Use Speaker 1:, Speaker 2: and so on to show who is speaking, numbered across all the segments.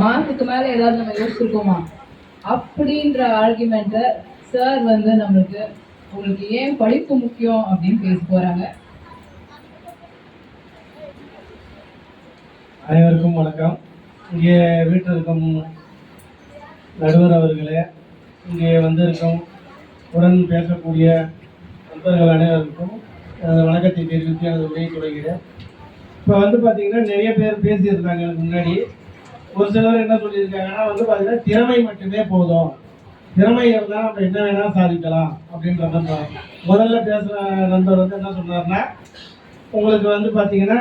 Speaker 1: மார்க்குக்கு மேல ஏதாவது நம்ம யோசிச்சிருக்கோமா? அப்படின்ற ஆர்குமெண்ட்டை சார் வந்து நம்மளுக்கு உங்களுக்கு ஏன் படிப்பு முக்கியம் அப்படின்னு பேச போறாங்க?
Speaker 2: அனைவருக்கும் வணக்கம். இங்கே வீட்டில் இருக்கும் நடுவர் அவர்களே இங்கே வந்திருக்கும் உடன் பேசக்கூடிய நண்பர்கள் அனைவருக்கும் எனது வணக்கத்தை தெரிவித்து எனது உரையை தொடங்குகிறேன் இப்போ வந்து பார்த்தீங்கன்னா நிறைய பேர் பேசியிருந்தாங்க எனக்கு முன்னாடி. ஒரு சிலர் என்ன சொல்லியிருக்காங்கன்னா வந்து பார்த்தீங்கன்னா திறமை மட்டுமே போதும். திறமை இருந்தால் நம்ம என்ன வேணால் சாதிக்கலாம் அப்படின்ற மாதிரி முதல்ல பேசுகிற நண்பர் வந்து என்ன சொன்னார்னா உங்களுக்கு வந்து பார்த்தீங்கன்னா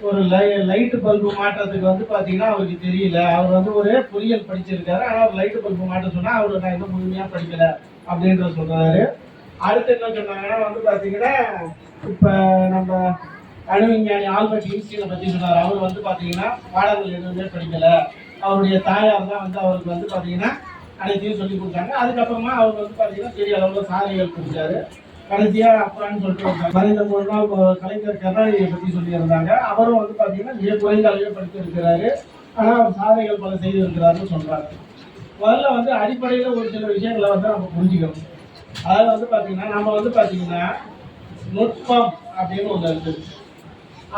Speaker 2: ஒரு லை லைட்டு பல்பு மாட்டுறதுக்கு வந்து பார்த்தீங்கன்னா அவருக்கு தெரியல. அவர் வந்து ஒரு பொறியியல் படிச்சிருக்காரு. ஆனால் அவர் லைட்டு பல்பு மாட்ட சொன்னால் அவர் நான் இன்னும் முழுமையாக படிக்கலை அப்படின்ற சொல்கிறாரு அடுத்து என்ன சொன்னாங்கன்னா வந்து பார்த்தீங்கன்னா இப்போ நம்ம அணு விஞ்ஞானி ஆல்பர்ட் ஐன்ஸ்டீனை பற்றி சொன்னார். அவர் வந்து பார்த்தீங்கன்னா பாடங்கள் எதுவுமே படிக்கலை. அவருடைய தாயார் தான் வந்து அவருக்கு வந்து பார்த்தீங்கன்னா அனைத்தையும் சொல்லி கொடுத்தாங்க. அதுக்கப்புறமா அவர் வந்து பார்த்தீங்கன்னா பெரிய அளவில் சாதனைகள் கொடுத்தாரு. கடைசியாக அப்பான்னு சொல்லிட்டு மறைந்த ஒரு கலைஞர் கருணாநிதியை பற்றி சொல்லியிருந்தாங்க. அவரும் வந்து பார்த்தீங்கன்னா மிக குறைந்த அளவே படித்திருக்கிறாரு ஆனால் அவர் சாதனைகள் பல செய்திருக்கிறாருன்னு சொல்கிறாங்க முதல்ல வந்து அடிப்படையில் ஒரு சில விஷயங்களை வந்து நம்ம புரிஞ்சுக்கணும். அதாவது வந்து பார்த்தீங்கன்னா நம்ம வந்து பார்த்தீங்கன்னா நுட்பம் அப்படின்னு ஒன்று இருக்குது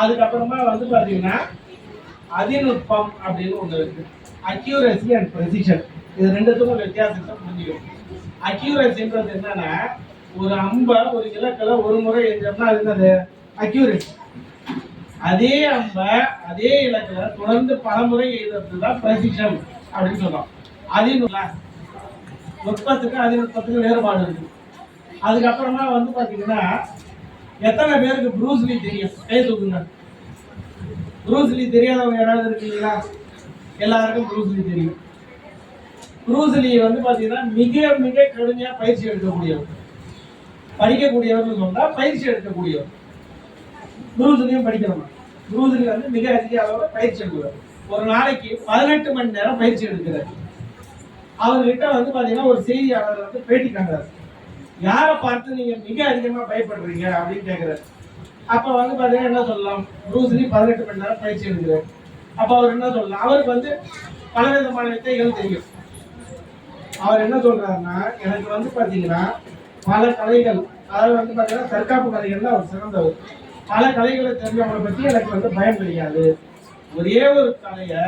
Speaker 2: அதுக்கப்புறமா வந்து பார்த்தீங்கன்னா அதிநுட்பம் அப்படின்னு ஒன்று இருக்கு. அக்யூரசி அண்ட் ப்ரெசிஷன் இது ரெண்டுத்துக்கும் வித்தியாசத்தை புரிஞ்சுக்கணும். அக்யூரசின்றது என்னன்னா ஒரு அம்பை ஒரு இலக்கில் ஒரு முறை எஞ்சோம்னா அது என்னது? அக்யூரசி அதே அம்பை அதே இலக்கில் தொடர்ந்து பல முறை எழுதுறது தான் ப்ரெசிஷன் அப்படின்னு சொல்றோம். அதிநுட்ப நுட்பத்துக்கு அதிநுட்பத்துக்கு வேறுபாடு இருக்கு. அதுக்கப்புறமா வந்து பார்த்தீங்கன்னா எத்தனை பேருக்கு ப்ரூஸ்லி தெரியும்? கை தூக்குங்க. ப்ரூஸ்லி தெரியாதவங்க யாராவது இருக்கீங்களா? எல்லாருக்கும் ப்ரூஸ்லி தெரியும். ப்ரூஸ்லி வந்து பார்த்தீங்கன்னா மிக மிக கடுமையாக பயிற்சி எடுக்கக்கூடியவர். படிக்கக்கூடியவர்னு சொன்னால் பயிற்சி எடுக்கக்கூடியவர். ப்ரூஸ்லியும் படிக்கணுமா. ப்ரூஸ்லி வந்து மிக அதிக அளவில் பயிற்சி எடுக்கிறார் ஒரு நாளைக்கு பதினெட்டு மணி நேரம் பயிற்சி எடுக்கிறார். அவர்கிட்ட வந்து பார்த்தீங்கன்னா ஒரு செய்தியாளர் வந்து பேட்டி காண்றாரு யாரை பார்த்து நீங்க மிக அதிகமா பயப்படுறீங்க அப்படின்னு கேக்குறாரு. அப்ப வந்து பாத்தீங்கன்னா என்ன சொல்லலாம்? ப்ரூஸ்லி பதினெட்டு மணி நேரம் பயிற்சி எடுக்கிறார். அப்ப அவர் என்ன சொல்லலாம்? அவருக்கு வந்து பலவிதமான வித்தைகள் தெரியும். அவர் என்ன சொல்றாருன்னா எனக்கு வந்து பாத்தீங்கன்னா பல கலைகள் அதாவது வந்து பாத்தீங்கன்னா தற்காப்பு கலைகள்ல அவர் சிறந்தவர். பல கலைகளை தெரிஞ்சவங்களை பத்தி எனக்கு வந்து பயம் கிடையாது ஒரே ஒரு கலையை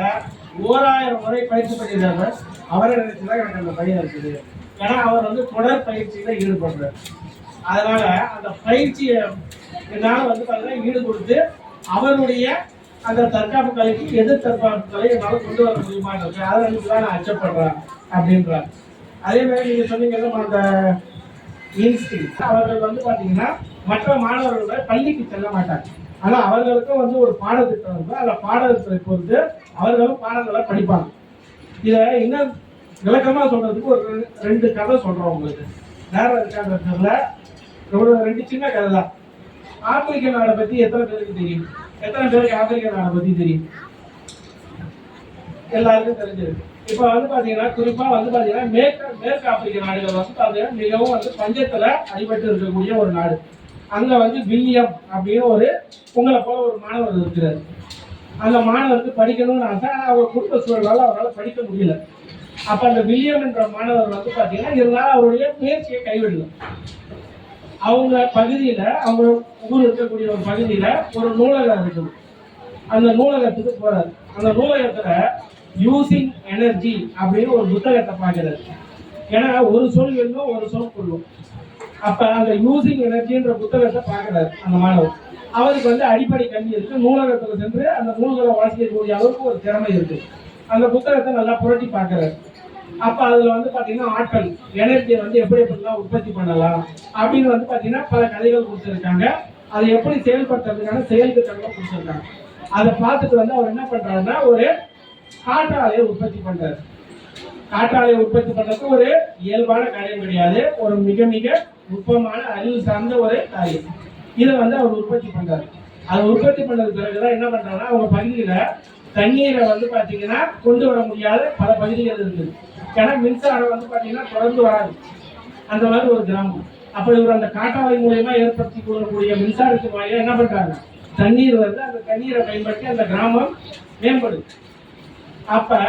Speaker 2: ஓராயிரம் முறை பயிற்சி பண்ணியிருக்காங்க அவரை நினைச்சுதான் எனக்கு அந்த பயம் இருக்குது. ஏன்னா அவர் வந்து தொடர் பயிற்சியில ஈடுபடுறார். அதனால அந்த பயிற்சியை என்னால் வந்து பார்த்தீங்கன்னா ஈடு கொடுத்து அவருடைய அந்த தற்காப்பு கலைக்கு எதிர் தற்காப்பு கலை என்னால் கொண்டு வர முடியுமான்னு அதை நினைச்சு தான் நான் அச்சப்படுறேன் அப்படின்றார். அதே மாதிரி நீங்கள் சொன்னீங்கல்ல அந்த இன்ஸ்டிங். அவர்கள் வந்து பார்த்தீங்கன்னா மற்ற மாணவர்களோட பள்ளிக்கு செல்ல மாட்டாங்க. ஆனால் அவர்களுக்கும் வந்து ஒரு பாடத்திட்டம் இருக்கும் அந்த பாடத்தை பொறுத்து அவர்களும் பாடங்களை படிப்பாங்க. இதை இன்னும் விளக்கமா சொல்றதுக்கு ஒரு ரெண்டு- ரெண்டு கதை சொல்றோம் உங்களுக்கு. நேரம் இருக்காங்கிறதுல ஒரு ரெண்டு சின்ன கதை தான் ஆப்பிரிக்க நாடை பத்தி எத்தனை பேருக்கு தெரியும்? எத்தனை பேருக்கு ஆப்பிரிக்க நாடை பத்தி தெரியும்? எல்லாருக்கும் தெரிஞ்சிருக்கு. இப்போ வந்து பார்த்தீங்கன்னா குறிப்பாக வந்து பார்த்தீங்கன்னா மேற்கு மேற்கு ஆப்பிரிக்க நாடுகள் வந்து பார்த்தீங்கன்னா மிகவும் வந்து பஞ்சத்தில் அடிபட்டு இருக்கக்கூடிய ஒரு நாடு. அங்க வந்து வில்லியம் அப்படின்னு ஒரு உங்களை போல ஒரு மாணவர் இருக்கிறார். அந்த மாணவருக்கு படிக்கணும்னு ஆசை ஆனால் அவர் குடும்ப சூழலால் அவரால் படிக்க முடியல. அப்ப அந்த வில்லியம் என்ற மாணவர் வந்து பாத்தீங்கன்னா இருந்தாலும் அவருடைய முயற்சியை கைவிடல. அவங்க பகுதியில அவங்க ஊர் இருக்கக்கூடிய ஒரு பகுதியில ஒரு நூலகம் இருக்குது. அந்த நூலகத்துக்கு போறாரு. அந்த நூலகத்துல யூசிங் எனர்ஜி அப்படின்னு ஒரு புத்தகத்தை பார்க்கிறாரு. ஏன்னா ஒரு சொல் வெல்லும் ஒரு சொல் கொள்ளும் அப்ப அந்த யூசிங் எனர்ஜின்ற புத்தகத்தை பார்க்கிறாரு அந்த மாணவர். அவருக்கு வந்து அடிப்படை கல்வி இருக்கு. நூலகத்துல சென்று அந்த நூல்களை வாசிக்கக்கூடிய அளவுக்கு ஒரு திறமை இருக்கு. அந்த புத்தகத்தை நல்லா புரட்டி பார்க்கிறாரு. அப்ப அதுல வந்து பாத்தீங்கன்னா ஆற்றல் எனர்ஜியை வந்து எப்படி எப்படிலாம் உற்பத்தி பண்ணலாம் அப்படின்னு வந்து பாத்தீங்கன்னா பல கதைகள் கொடுத்துருக்காங்க. அதை எப்படி செயல்படுத்துறதுக்கான செயல் திட்டங்களும் கொடுத்துருக்காங்க. அதை பார்த்துட்டு வந்து அவர் என்ன பண்றாருன்னா ஒரு காற்றாலையை உற்பத்தி பண்றாரு. காற்றாலையை உற்பத்தி பண்ணுறதுக்கு ஒரு இயல்பான காரியம் கிடையாது. ஒரு மிக மிக நுட்பமான அறிவு சார்ந்த ஒரு காரியம். இதை வந்து அவர் உற்பத்தி பண்றாரு. அதை உற்பத்தி பண்ணது பிறகுதான் என்ன பண்றாருன்னா அவங்க பகுதியில தண்ணீரை வந்து பாத்தீங்கன்னா கொண்டு வர முடியாத பல பகுதிகள் இருக்குது. ஏன்னா மின்சாரம் வந்து பார்த்தீங்கன்னா தொடர்ந்து வராது. அந்த மாதிரி ஒரு கிராமம். அப்போ இவர் அந்த காட்டாவை மூலயமா ஏற்படுத்தி கொள்ளக்கூடிய மின்சாரத்து வாயிலாக என்ன பண்ணுறாங்க தண்ணீர் வந்து அந்த தண்ணீரை பயன்படுத்தி அந்த கிராமம் மேம்படுது. அப்போ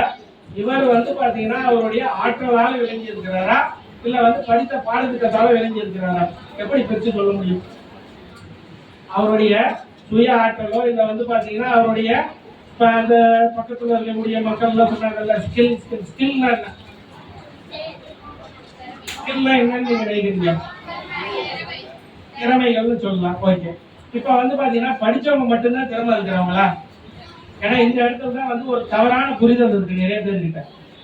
Speaker 2: இவர் வந்து பார்த்தீங்கன்னா அவருடைய ஆற்றலால் விளைஞ்சிருக்கிறாரா இல்லை வந்து படித்த பாடத்திட்டத்தால் விளைஞ்சிருக்கிறாரா எப்படி பிரிச்சு சொல்ல முடியும்? அவருடைய சுய ஆற்றலோ இல்லை வந்து பார்த்தீங்கன்னா அவருடைய இப்போ அந்த பக்கத்தில் இருக்கக்கூடிய மக்கள்லாம் சொன்னாங்கல்ல ஸ்கில் ஸ்கில் ஸ்கில்னா என்ன ஸ்கில்னா என்னன்னு நீங்க நினைக்கிறீங்க திறமைகள்னு சொல்லலாம். ஓகே இப்போ வந்து பாத்தீங்கன்னா படிச்சவங்க மட்டும்தான் திறமை இருக்கிறவங்களா? ஏன்னா இந்த இடத்துல தான் வந்து ஒரு தவறான புரிதல் இருக்கு நிறைய பேர்கிட்ட.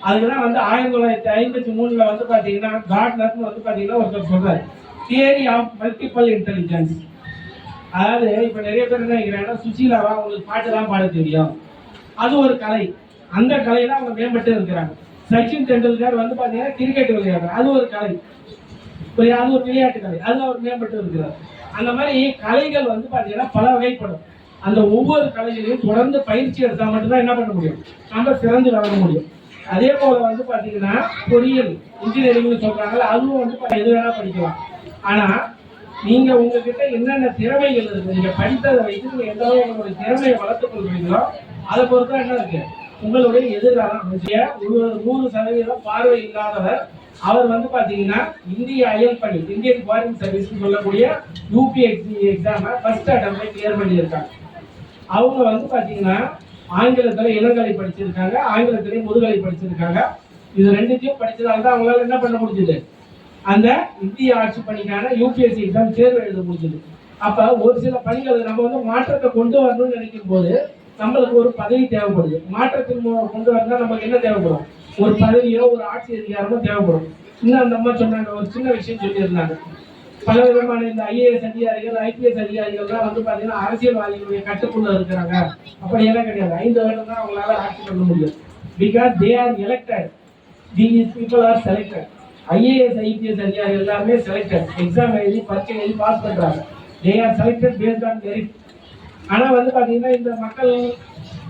Speaker 2: அதுக்குதான் வந்து ஆயிரத்தி தொள்ளாயிரத்தி ஐம்பத்தி மூணுல வந்து பாத்தீங்கன்னா கார்ட்னர்னு வந்து பாத்தீங்கன்னா ஒருத்தர் சொல்றாரு. தியரி ஆஃப் மல்டிபிள் இன்டெலிஜென்ஸ் அதாவது இப்ப நிறைய பேர் என்ன நினைக்கிறாங்கன்னா சுசீலாவா உங்களுக்கு பாட்டு தான் பாட தெரியும். அது ஒரு கலை. அந்த கலையில அவங்க மேம்பட்டு இருக்கிறாங்க. சச்சின் டெண்டுல்கர் வந்து பார்த்தீங்கன்னா கிரிக்கெட் விளையாடுறாரு. அது ஒரு கலை. ஒரு அது ஒரு விளையாட்டு கலை. அதுல அவர் மேம்பட்டு இருக்கிறார். அந்த மாதிரி கலைகள் வந்து பார்த்தீங்கன்னா பல வகைப்படும். அந்த ஒவ்வொரு கலைகளையும் தொடர்ந்து பயிற்சி எடுத்தால் மட்டும்தான் என்ன பண்ண முடியும்? நம்ம சிறந்து வளர முடியும். அதே போல வந்து பார்த்தீங்கன்னா பொறியியல் இன்ஜினியரிங்னு சொல்கிறாங்கல்ல அதுவும் வந்து எது வேணால் படிக்கலாம். ஆனால் நீங்க உங்ககிட்ட என்னென்ன திறமைகள் இருக்கு? நீங்க படித்ததை வைத்து நீங்க எந்த அளவு உங்களுடைய திறமையை வளர்த்துக் கொள்வீங்களோ அதை பொறுத்து என்ன இருக்கு? உங்களுடைய எதிர்காலம் ஒரு நூறு சதவீதம் பார்வை இல்லாதவர். அவர் வந்து பார்த்தீங்கன்னா இந்திய அயல் பணி இந்தியன் ஃபாரின் சர்வீஸ் சொல்லக்கூடிய யூபிஎஸ்சி எக்ஸாமை ஃபர்ஸ்ட் அட்டம்ப்ட் கிளியர் பண்ணியிருக்காங்க. அவங்க வந்து பார்த்தீங்கன்னா ஆங்கிலத்தில் இளங்கலை படிச்சிருக்காங்க ஆங்கிலத்திலையும் முதுகலை படிச்சிருக்காங்க. இது ரெண்டுத்தையும் படிச்சதால தான் அவங்களால என்ன பண்ண முடிஞ்சது? அந்த இந்திய ஆட்சி பணிக்கான யூபிஎஸ்சி எக்ஸாம் தேர்வு எழுத முடிஞ்சது. அப்போ ஒரு சில பணிகளை நம்ம வந்து மாற்றத்தை கொண்டு வரணும்னு நினைக்கும் போது நம்மளுக்கு ஒரு பதவி தேவைப்படுது. மாற்றத்தின் மூலம் கொண்டு வந்தால் நமக்கு என்ன தேவைப்படும்? ஒரு பதவியோ ஒரு ஆட்சி அதிகாரமோ தேவைப்படும். இன்னும் அந்த அம்மா சொன்னாங்க ஒரு சின்ன விஷயம் சொல்லியிருந்தாங்க. பல விதமான இந்த ஐஏஎஸ் அதிகாரிகள் ஐபிஎஸ் அதிகாரிகள்லாம் வந்து பார்த்தீங்கன்னா அரசியல்வாதிகளுடைய கட்டுக்குள்ள இருக்கிறாங்க. அப்படி எல்லாம் கிடையாது. ஐந்து வருடம் தான் அவங்களால ஆட்சி பண்ண முடியும். Because they are elected these people are selected IAS IPS அதிகாரிகள் எல்லாமே செலக்டட் எக்ஸாம் எழுதி பரீட்சை எழுதி பாஸ் பண்ணுறாங்க they are selected based on merit ஆனா வந்து பாத்தீங்கன்னா இந்த மக்கள்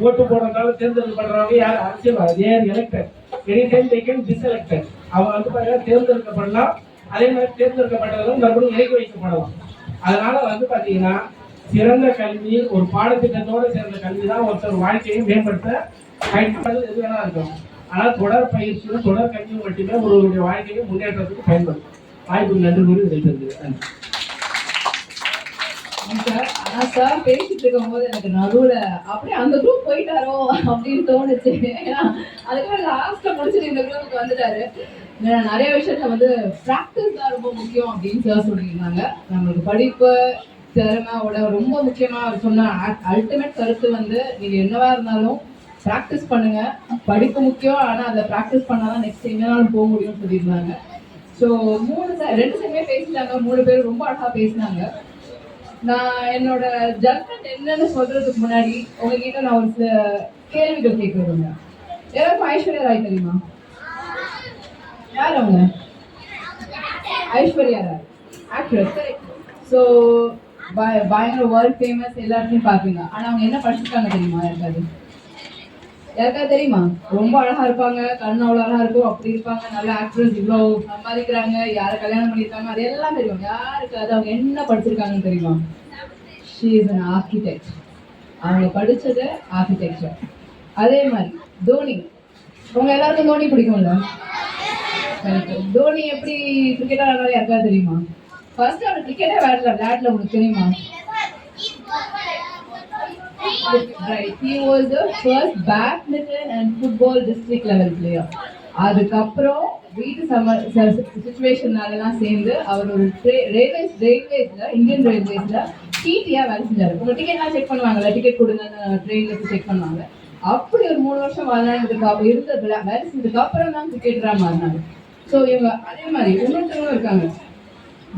Speaker 2: ஓட்டு போடுறதால தேர்ந்தெடுக்கப்படுறவங்க யார்? அரசியல்வாதி they elected any time they can diselected அவங்க வந்து பாத்தீங்கன்னா தேர்ந்தெடுக்கப்படலாம் அதே மாதிரி தேர்ந்தெடுக்கப்பட்டதும் மறுபடியும் இறக்கி வைக்கப்படலாம். அதனால வந்து பாத்தீங்கன்னா சிறந்த கல்வி ஒரு பாடத்திட்டத்தோட சேர்ந்த கல்வி தான் ஒருத்தர் வாழ்க்கையை மேம்படுத்த பயன்படுறது எது வேணா இருக்கும் ஆனால் தொடர் பயிற்சியும் தொடர் கல்வியும் மட்டுமே ஒருவருடைய வாழ்க்கையை முன்னேற்றத்துக்கு பயன்படும். வாய்ப்பு நன்றி கூறி விடைபெறுகிறேன்.
Speaker 1: சார். பேசிட்டு சார் போது எனக்கு நடுவில் அப்படியே அந்த குரூப் போயிட்டாரோ அப்படின்னு தோணுச்சு. ஏன்னா அதுக்கப்புறம் லாஸ்ட்டில் முடிச்சுட்டு இந்த குரூப்புக்கு வந்துட்டாரு. ஏன்னா நிறைய விஷயத்த வந்து ப்ராக்டிஸ் தான் ரொம்ப முக்கியம் அப்படின்னு சார் சொல்லியிருந்தாங்க. நம்மளுக்கு படிப்பு திறமையோட ரொம்ப முக்கியமாக அவர் சொன்ன அல்டிமேட் கருத்து வந்து நீங்கள் என்னவா இருந்தாலும் ப்ராக்டிஸ் பண்ணுங்க. படிப்பு முக்கியம் ஆனால் அதை ப்ராக்டிஸ் பண்ணாதான் நெக்ஸ்ட் எங்கேனாலும் போக முடியும்னு சொல்லியிருந்தாங்க. ஸோ மூணு ரெண்டு சைடுமே பேசிட்டாங்க. மூணு பேரும் ரொம்ப அழகாக பேசினாங்க. நான் என்னோட ஜட்மெண்ட் என்னன்னு சொல்றதுக்கு முன்னாடி உங்ககிட்ட நான் ஒரு சில கேள்விகள் கேட்க விரும்புறேன் எல்லாருக்கும் ஐஸ்வர்யா ராய் தெரியுமா? யார் அவங்க? ஐஸ்வர்யா ராய். ஆக்ட்ரஸ் ஸோ பயங்கர வேர்ல்ட் ஃபேமஸ் எல்லாருக்கும் பார்ப்பீங்க. ஆனால் அவங்க என்ன படிச்சிருக்காங்க தெரியுமா? யாருக்காது யாருக்காவது தெரியுமா? ரொம்ப அழகா இருப்பாங்க. கண் அவ்வளோ அழகா இருக்கும். அப்படி இருப்பாங்க. நல்ல ஆக்ட்ரஸ் இவ்வளோ சம்பாதிக்கிறாங்க. யாரை கல்யாணம் பண்ணியிருக்காங்க? அது எல்லாம் தெரியும். யாருக்காவது அவங்க என்ன படிச்சிருக்காங்கன்னு தெரியுமா? ஷீ இஸ் அன் ஆர்கிடெக்ட் அவங்க படிச்சது ஆர்கிடெக்சர் அதே மாதிரி தோனி. உங்க எல்லாருக்கும் தோனி பிடிக்கும்ல? தோனி எப்படி கிரிக்கெட்டாக ஆனாலும் யாருக்காவது தெரியுமா? ஃபர்ஸ்ட் அவர் கிரிக்கெட்டே விளையாடல. விளையாடல உங்களுக்கு தெரியுமா? Right. He was the first badminton and football district level player. அதுக்கப்புறம் வீட்டு சம சுச்சுவேஷனாலலாம் சேர்ந்து அவர் ஒரு ரயில்வேஸ் ரயில்வேஸில் இந்தியன் ரயில்வேஸில் டிடியாக வேலை செஞ்சார். உங்கள் டிக்கெட்லாம் செக் பண்ணுவாங்கல்ல? டிக்கெட் கொடுங்க ட்ரெயினில் செக் பண்ணுவாங்க. அப்படி ஒரு மூணு வருஷம் வாழ்ந்ததுக்கு அப்புறம் இருந்த வேலை வேலை செஞ்சதுக்கு அப்புறம் தான் கிரிக்கெட்டராக மாறினாங்க. ஸோ இவங்க அதே மாதிரி இன்னொருத்தவங்களும் இருக்காங்க.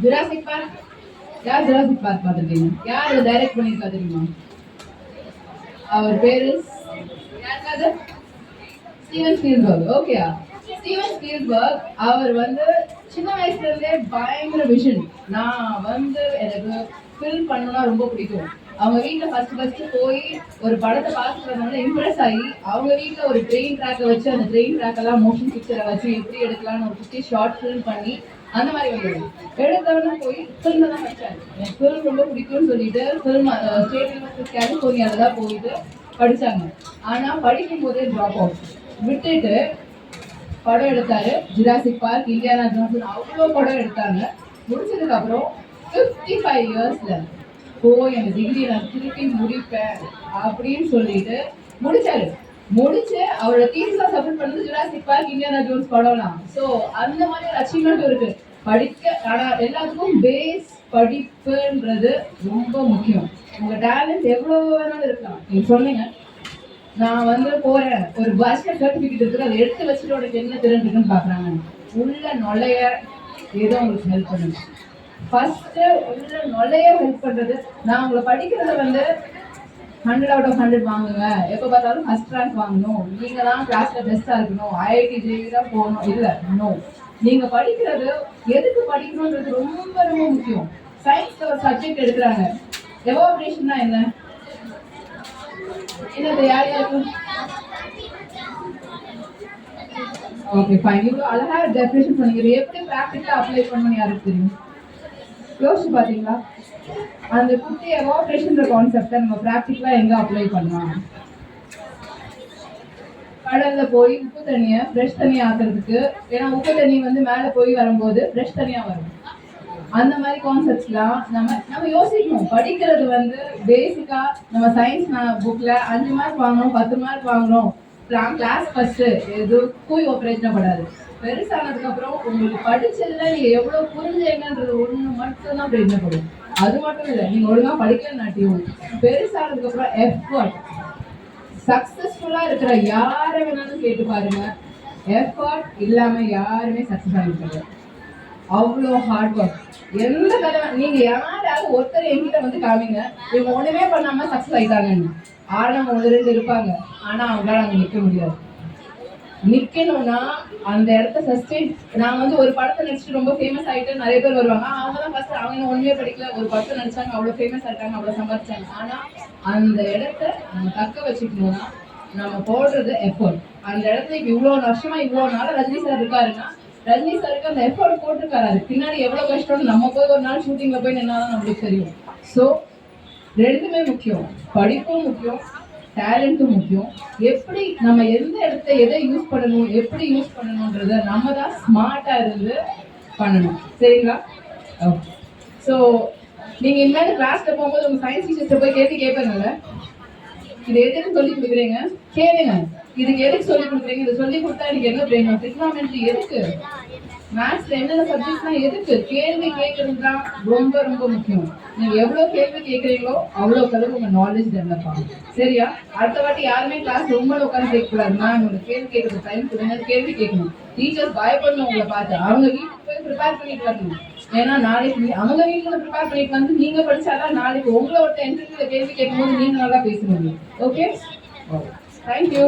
Speaker 1: ஜுராசிக் பார்க் யார் ஜுராசிக் பார்க் பார்த்துருக்கீங்க? யார் டைரக்ட் பண்ணியிருக்கா தெரியுமா? அவர் பேரு? ஸ்டீவன் ஸ்பீல்பர்க் ஓகேயா ஸ்டீவன் ஸ்பீல்பர்க் அவர் வந்து சின்ன வயசுல இருந்தே பயங்கர விஷன் நான் வந்து எனக்கு ஃபில்ம் பண்ணணும்னா ரொம்ப பிடிக்கும். அவங்க வீட்டில் ஃபர்ஸ்ட் ஃபர்ஸ்ட் போய் ஒரு படத்தை பார்த்துட்டு வந்தோம்னா இம்ப்ரெஸ் ஆகி அவங்க வீட்டில் ஒரு ட்ரெயின் ட்ராக்கை வச்சு அந்த ட்ரெயின் ட்ராக்கெல்லாம் மோஷன் பிக்சரை வச்சு எப்படி எடுக்கலாம்னு ஒரு குட்டி ஷார்ட் ஃபில்ம் பண்ணி அந்த மாதிரி வந்துடும். எடுத்தவொடனே போய் ஃபில்ம் தான் வச்சாரு எனக்கு ஃபில்ம் ரொம்ப பிடிக்கும்னு சொல்லிட்டு ஃபில்ம் ஸ்டேட் யூனிவர்சிட்டி கலிஃபோர்னியாவில் தான் போயிட்டு படித்தாங்க ஆனால் படிக்கும் போதே ட்ராப் அவுட் விட்டுட்டு படம் எடுத்தாரு ஜிராசிக் பார்க் இந்தியானா ஜோன்சன் அவ்வளோ படம் எடுத்தாங்க. முடிச்சதுக்கப்புறம் ஃபிஃப்டி ஃபைவ் இயர்ஸில் போய் அந்த டிகிரி நான் திருப்பி முடிப்பேன் அப்படின்னு சொல்லிட்டு முடித்தாரு முடிச்சு அவரோட தீர்ஸா சப்மிட் பண்ணது ஜுராசிக் பார்க் இந்தியானா ஜோன்ஸ் படம்லாம். ஸோ அந்த மாதிரி ஒரு அச்சீவ்மெண்ட் இருக்கு. படிக்க ஆனா எல்லாத்துக்கும் பேஸ் படிப்புன்றது ரொம்ப முக்கியம். உங்க டேலண்ட் எவ்வளவு வேணாலும் இருக்கலாம். நீங்க சொன்னீங்க நான் வந்து போறேன். ஒரு பஸ்ல சர்டிபிகேட் இருக்கு அதை எடுத்து வச்சுட்டு உனக்கு என்ன தெரிஞ்சுக்குன்னு பாக்குறாங்க உள்ள நுழைய ஏதோ உங்களுக்கு ஹெல்ப் பண்ணுங்க ஃபர்ஸ்ட் உள்ள நுழைய ஹெல்ப் பண்றது. நான் உங்களை படிக்கிறத வந்து ஹண்ட்ரட் அவுட் ஆஃப் ஹண்ட்ரட் வாங்குங்க. எப்போ பார்த்தாலும் ஃபஸ்ட் ரேங்க் வாங்கணும். நீங்கள் தான் கிளாஸில் பெஸ்ட்டாக இருக்கணும். ஐஐடி ஜேவி தான் போகணும். இல்லை நோ நீங்கள் படிக்கிறது எதுக்கு படிக்கணுன்றது ரொம்ப ரொம்ப முக்கியம். சயின்ஸில் ஒரு சப்ஜெக்ட் எடுக்கிறாங்க. எவாபரேஷன்னா என்ன? என்னது யார் யாருக்கும் ஓகே ஃபைன் இவ்வளோ அழகாக டெஃபினேஷன் பண்ணிக்கிறீங்க எப்படி ப்ராக்டிக்கலாக அப்ளை பண்ணணும்னு யாருக்கு தெரியும்? யோசிச்சு பார்த்தீங்களா? அந்த குட்டி எவாபரேஷன்ற கான்செப்டை நம்ம ப்ராக்டிக்கலாக எங்கே அப்ளை பண்ணலாம்? கடல்ல போய் உப்பு தண்ணியை ஃப்ரெஷ் தண்ணி ஆக்குறதுக்கு. ஏன்னா உப்பு தண்ணி வந்து மேலே போய் வரும்போது ஃப்ரெஷ் தண்ணியாக வரும். அந்த மாதிரி கான்செப்ட்ஸ்லாம் நம்ம நம்ம யோசிக்கணும். படிக்கிறது வந்து பேசிக்கா நம்ம சயின்ஸ் புக்ல அஞ்சு மார்க் வாங்கணும் பத்து மார்க் வாங்கணும் கிளாஸ் ஃபர்ஸ்ட் எதுக்கும் பிரயோஜனப்படாது பெருசானதுக்கப்புறம் உங்களுக்கு படிச்சதுல நீங்கள் எவ்வளோ புரிஞ்சீங்கன்றது ஒண்ணு மட்டும்தான் பிரயோஜனப்படும். அது மட்டும் இல்லை நீங்கள் ஒழுங்காக படிக்கலனாட்டியும் பெருசானதுக்கு அப்புறம் எஃபர்ட் சக்ஸஸ்ஃபுல்லாக இருக்கிற யாரை வேணாலும் கேட்டு பாருங்க. எஃபர்ட் இல்லாமல் யாருமே சக்ஸஸ் ஆகிருக்காங்க அவ்வளோ ஹார்ட் ஒர்க் எந்த கதை நீங்கள் யாராவது ஒருத்தர் எங்கிட்ட வந்து காமிங்க இவங்க ஒன்றுமே பண்ணாமல் சக்ஸஸ் ஆகிட்டாங்கன்னு ஆரம்பம் ஒன்று ரெண்டு இருப்பாங்க. ஆனால் அவங்களால அங்கே நிற்க முடியாது. நிக்கணும்னா அந்த இடத்த சஸ்டெயின் நான் வந்து ஒரு படத்தை நடிச்சுட்டு ரொம்ப ஃபேமஸ் ஆயிட்டு நிறைய பேர் வருவாங்க. அவங்க தான் ஃபர்ஸ்ட் அவங்க இன்னும் ஒண்ணுமே படிக்கல. ஒரு படத்தை நடிச்சாங்க அவ்வளோ ஃபேமஸ் ஆயிட்டாங்க அவ்வளோ சம்பாதிச்சாங்க. ஆனா அந்த இடத்த நம்ம தக்க வச்சுக்கணும்னா நம்ம போடுறது எஃபோர்ட் அந்த இடத்துல இப்போ இவ்வளோ வருஷமா இவ்வளோ நாள் ரஜினி சார் இருக்காருன்னா ரஜினி சாருக்கு அந்த எஃபோர்ட் போட்டிருக்காரு அது. பின்னாடி எவ்வளோ கஷ்டம்னு நம்ம போய் ஒரு நாள் ஷூட்டிங்ல போய் நின்னாலும் நம்மளுக்கு தெரியும். ஸோ ரெண்டுமே முக்கியம். படிப்பும் முக்கியம். டேலண்ட்டும் முக்கியம். எப்படி நம்ம எந்த இடத்த எதை யூஸ் பண்ணணும் எப்படி யூஸ் பண்ணணுன்றத நம்ம தான் ஸ்மார்ட்டாக இருந்து பண்ணணும். சரிங்களா? ஓகே ஸோ நீங்கள் இனிமேல் கிளாஸில் போகும்போது உங்கள் சயின்ஸ் டீச்சர்ஸை போய் கேட்டு கேட்பாங்கல்ல இது எதுக்கு சொல்லி கொடுக்குறீங்க? கேளுங்க. இதுக்கு எதுக்கு சொல்லி கொடுக்குறீங்க? இதை சொல்லி கொடுத்தா எனக்கு என்ன பிரயோஜனம்? ட்ரிக்னாமெட்ரி எதுக்கு? மேத்ஸ்ல என்னென்ன சப்ஜெக்ட்ஸ்லாம் எதுக்கு? கேள்வி கேட்கறது தான் ரொம்ப ரொம்ப முக்கியம். நீங்க எவ்வளவு கேள்வி கேட்குறீங்களோ அவ்வளோ அளவு உங்க நாலேஜ் டெவலப் ஆகும் சரியா? அடுத்த வாட்டி யாருமே கிளாஸ் ரொம்ப உட்காந்து கேட்கக்கூடாது. நான் உங்களுக்கு கேள்வி கேட்கறது டைம் கொடுங்க. கேள்வி கேட்கணும். டீச்சர்ஸ் பயப்படணும் உங்களை பார்த்து. அவங்க வீட்டுக்கு போய் ப்ரிப்பேர் பண்ணிட்டு வரணும். ஏன்னா நாளைக்கு அவங்க வீட்டுல ப்ரிப்பேர் பண்ணிட்டு வந்து நீங்க படிச்சாதான் நாளைக்கு உங்களை ஒரு இன்டர்வியூல கேள்வி கேட்கும்போது நீங்க நல்லா பேச முடியும் ஓகே தேங்க்யூ